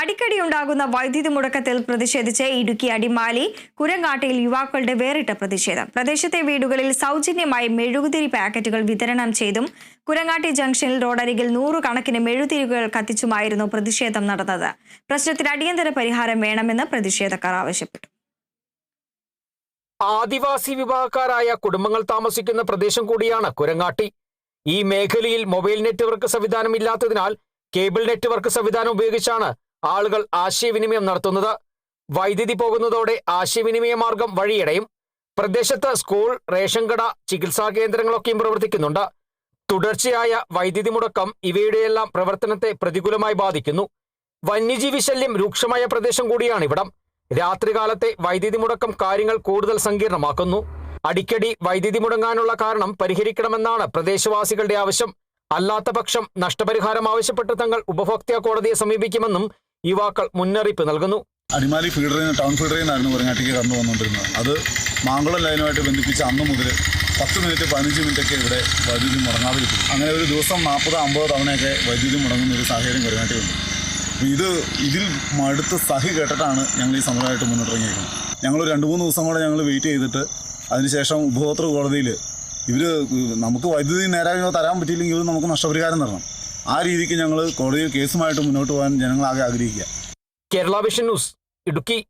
അടിക്കടി ഉണ്ടാകുന്ന വൈദ്യുതി മുടക്കത്തിൽ പ്രതിഷേധിച്ച് ഇടുക്കി അടിമാലി കുരങ്ങാട്ടിയിൽ യുവാക്കളുടെ വേറിട്ട പ്രതിഷേധം. പ്രദേശത്തെ വീടുകളിൽ സൗജന്യമായി മെഴുകുതിരി പാക്കറ്റുകൾ വിതരണം ചെയ്തും കുരങ്ങാട്ടി ജംഗ്ഷനിൽ റോഡരികിൽ നൂറുകണക്കിന് മെഴുതിരികൾ കത്തിച്ചുമായിരുന്നു പ്രതിഷേധം നടന്നത്. പ്രശ്നത്തിന് അടിയന്തര പരിഹാരം വേണമെന്ന് പ്രതിഷേധക്കാർ ആവശ്യപ്പെട്ടു. ആദിവാസി വിഭാഗക്കാരായ കുടുംബങ്ങൾ താമസിക്കുന്ന പ്രദേശം കൂടിയാണ് കുരങ്ങാട്ടി. ഈ മേഖലയിൽ മൊബൈൽ നെറ്റ്വർക്ക് സംവിധാനം ഇല്ലാത്തതിനാൽ കേബിൾ നെറ്റ്വർക്ക് സംവിധാനം ഉപയോഗിച്ചാണ് ആളുകൾ ആശയവിനിമയം നടത്തുന്നത്. വൈദ്യുതി പോകുന്നതോടെ ആശയവിനിമയ മാർഗം വഴിയടയും. പ്രദേശത്ത് സ്കൂൾ റേഷൻ കട ചികിത്സാ കേന്ദ്രങ്ങളൊക്കെയും പ്രവർത്തിക്കുന്നുണ്ട്. തുടർച്ചയായ വൈദ്യുതി മുടക്കം ഇവയുടെയെല്ലാം പ്രവർത്തനത്തെ പ്രതികൂലമായി ബാധിക്കുന്നു. വന്യജീവി ശല്യം രൂക്ഷമായ പ്രദേശം കൂടിയാണ് ഇവിടം രാത്രികാലത്തെ വൈദ്യുതി മുടക്കം കാര്യങ്ങൾ കൂടുതൽ സങ്കീർണമാക്കുന്നു. അടിക്കടി വൈദ്യുതി മുടങ്ങാനുള്ള കാരണം പരിഹരിക്കണമെന്നാണ് പ്രദേശവാസികളുടെ ആവശ്യം. അല്ലാത്ത പക്ഷം നഷ്ടപരിഹാരം ആവശ്യപ്പെട്ട് തങ്ങൾ ഉപഭോക്തൃ കോടതിയെ സമീപിക്കുമെന്നും യുവാക്കൾ മുന്നറിയിപ്പ് നൽകുന്നു. അടിമാലി ഫീഡറിൽ നിന്ന് ടൗൺ ഫീഡറിൽ നിന്നായിരുന്നു പറഞ്ഞാട്ടിക്ക് കടന്നു വന്നുകൊണ്ടിരുന്നത് അത് മാങ്കുളം ലൈനുമായിട്ട് ബന്ധിപ്പിച്ച് അന്ന് മുതൽ പത്ത് മിനിറ്റ് പതിനഞ്ച് മിനിറ്റൊക്കെ ഇവിടെ വൈദ്യുതി മുടങ്ങാതെ അങ്ങനെ ഒരു ദിവസം നാൽപ്പത് അമ്പത് തവണയൊക്കെ വൈദ്യുതി മുടങ്ങുന്ന ഒരു സാഹചര്യം അപ്പോൾ ഇത് ഇതിൽ മടുത്ത് സഹി കേട്ടിട്ടാണ് ഞങ്ങൾ ഈ സമരമായിട്ട് മുന്നോട്ടിറങ്ങിയിരിക്കുന്നത്. ഞങ്ങൾ രണ്ട് മൂന്ന് ദിവസം കൂടെ ഞങ്ങൾ വെയിറ്റ് ചെയ്തിട്ട് അതിനുശേഷം ഉപഭോക്തൃ കോടതിയിൽ ഇവർ നമുക്ക് വൈദ്യുതി നേരായോ തരാൻ പറ്റിയില്ലെങ്കിൽ ഇവർ നമുക്ക് നഷ്ടപരിഹാരം തരണം. ആ രീതിക്ക് ഞങ്ങൾ കോടതിയിൽ കേസുമായിട്ട് മുന്നോട്ട് പോകാൻ ജനങ്ങളാകെ ആഗ്രഹിക്കുക. Kerala vision news Idukki.